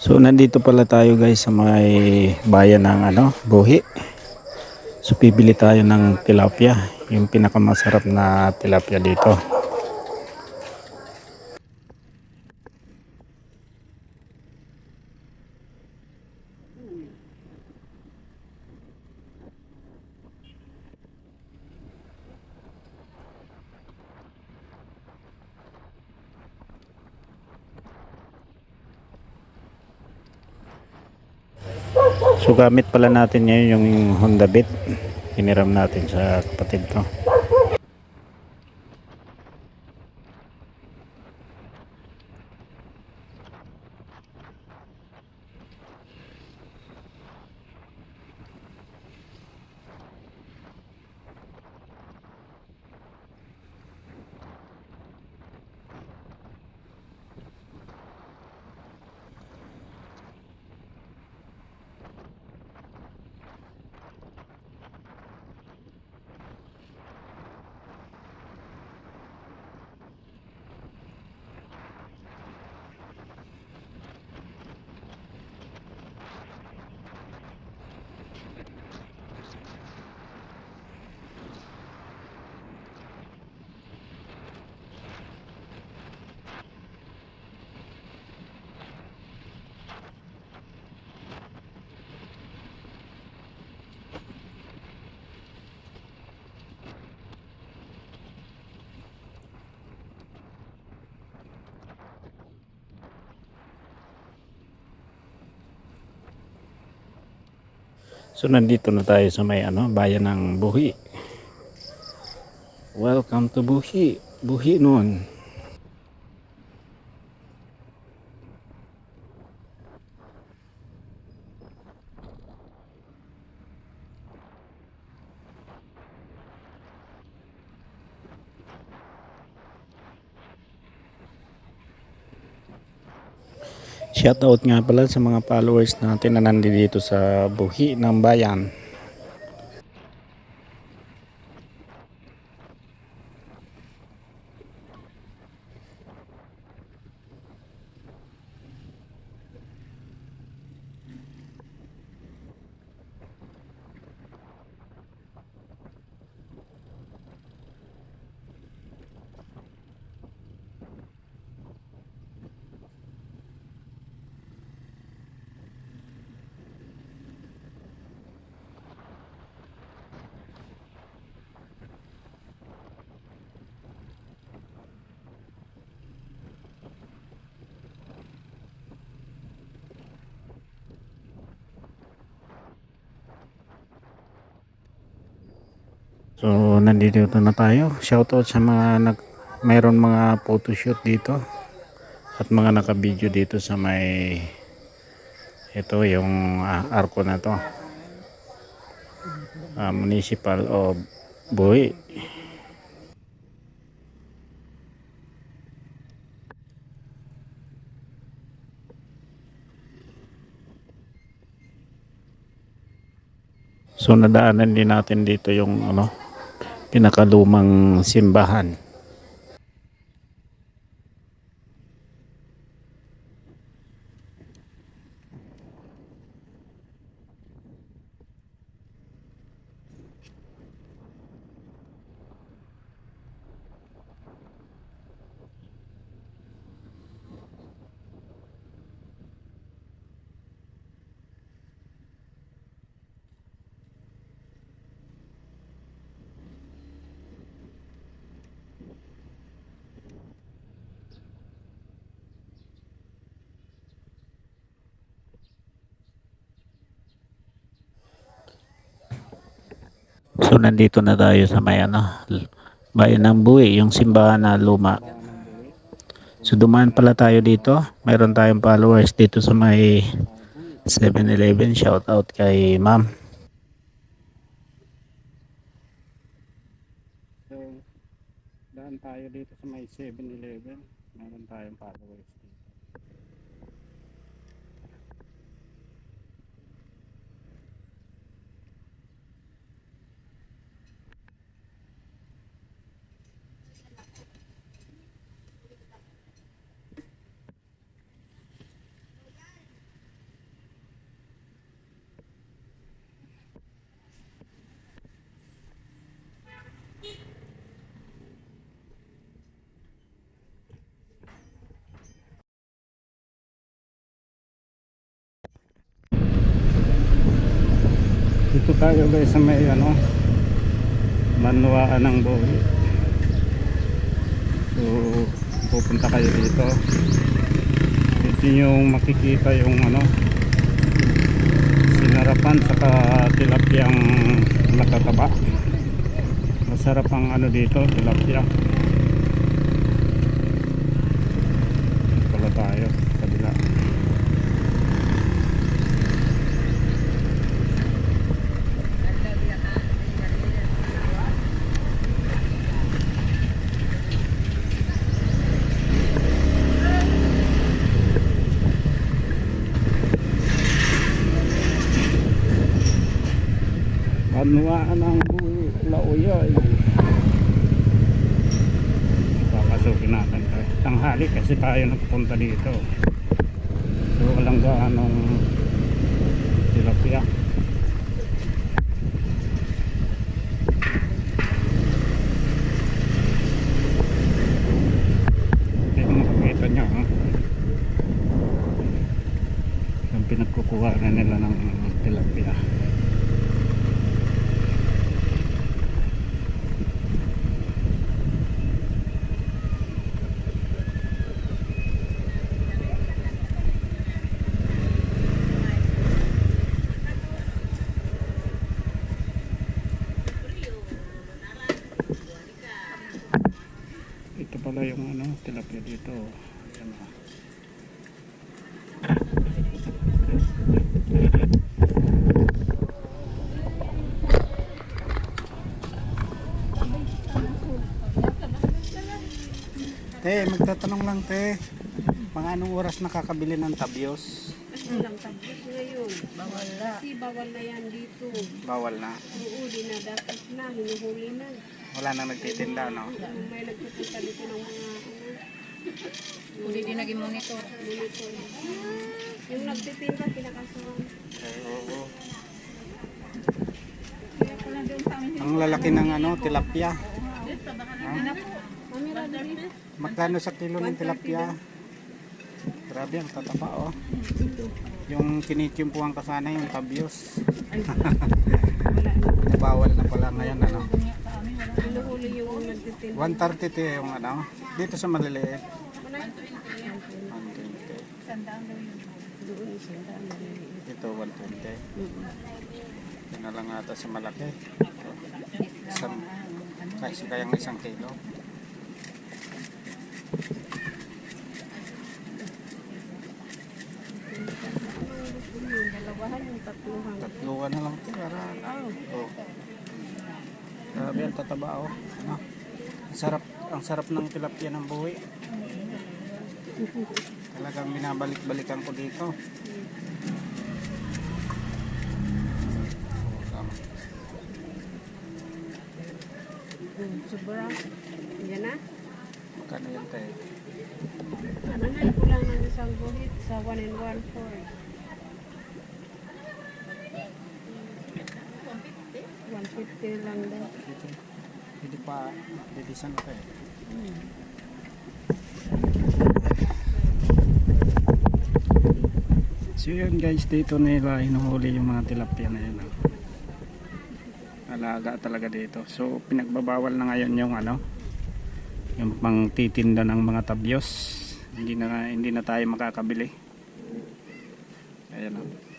So nandito pala tayo guys sa may bayan ng ano, Buhi. So pibili tayo ng tilapia, yung pinakamasarap na tilapia dito. So gamit pala natin ngayon yung Honda Beat. Hiniram natin sa kapatid ko. So nandito na tayo sa may ano, bayan ng Buhi. Welcome to Buhi. Buhi noon. Shoutout nga pala sa mga followers natin na nandito sa Buhi ng Bayan. So nandito na tayo. Shoutout sa mga nag mayroon mga photoshoot dito at mga naka-video dito sa may ito yung ah, arko na to. Ah, municipal of Buhi. So nadaanan din natin dito yung ano pinakalumang simbahan. So nandito na tayo sa may ano, bayan ng Buwi, yung simbahan na luma. So dumaan pala tayo dito. Mayroon tayong followers dito sa may 7-Eleven. Shout out kay ma'am. So daan tayo dito sa may 7-Eleven. Mayroon tayong followers dito. Tayo guys sa may ano Manuaan ng Bohi. So pupunta kayo dito. Dito yung makikita yung ano sinarapan saka tilapiyang nakataba. Masarap ang ano dito, tilapia. Pala tayo, kabila. Panuaan ang buwi, lauyoy. Papasukin natin tayo. Tanghali kasi tayo nagpunta dito. So walang gaanong tilapia. Yung pinagkukuha na nila ng tilapia. Pala yung ano, tilapia dito. Ayan o. Te, magtatanong lang te. Mga anong oras nakakabili ng tabios? Walang tapos ngayon. Bawal na. Kasi bawal na yan dito. Bawal na. Oo, dinadapat na, hinuhuli na. Wala nang nagtitinda, no? May nagpupunta dito ng mga ano, Hindi din naging monitor. monitor. Yung nagtitinda, kinakasuhan. Ay, oo. Ang lalaki ng ano, tilapia. Din. Magkano sa kilo ng tilapia? Grabe ang tatapa oh. Yung kinichimpuan ka sana yung tabios. Bawal na pala ngayon ano. Hinuhuli yung nagtitinda. 130 to yung ano. Dito sa maliliit. Manay. 120. Sandaan daw yun. Doon isang daan na rin. Dito 120. Yun na lang ata sa malaki. Isang, kasi kayang isang kilo. Yung dalawahan, yung tatluhan. Tatluan na lang ito. Oh. Grabe ang tataba oh. Ano? Ang sarap, ang sarap ng tilapia ng buwi. Talagang binabalik-balikan ko dito. Sobra. Yan na. Magkano yan tayo? Ano na, kulang ng isang guhit sa 1 and 1 4. 150 lang daw. Dito. Pa, didisan ko eh. So yun guys, dito nila hinuhuli yung mga tilapia na yun. oh. Alaga talaga dito. So pinagbabawal na ngayon yung ano, yung pang titinda ng mga tabyos. Hindi na hindi na tayo makakabili. Ayan oh.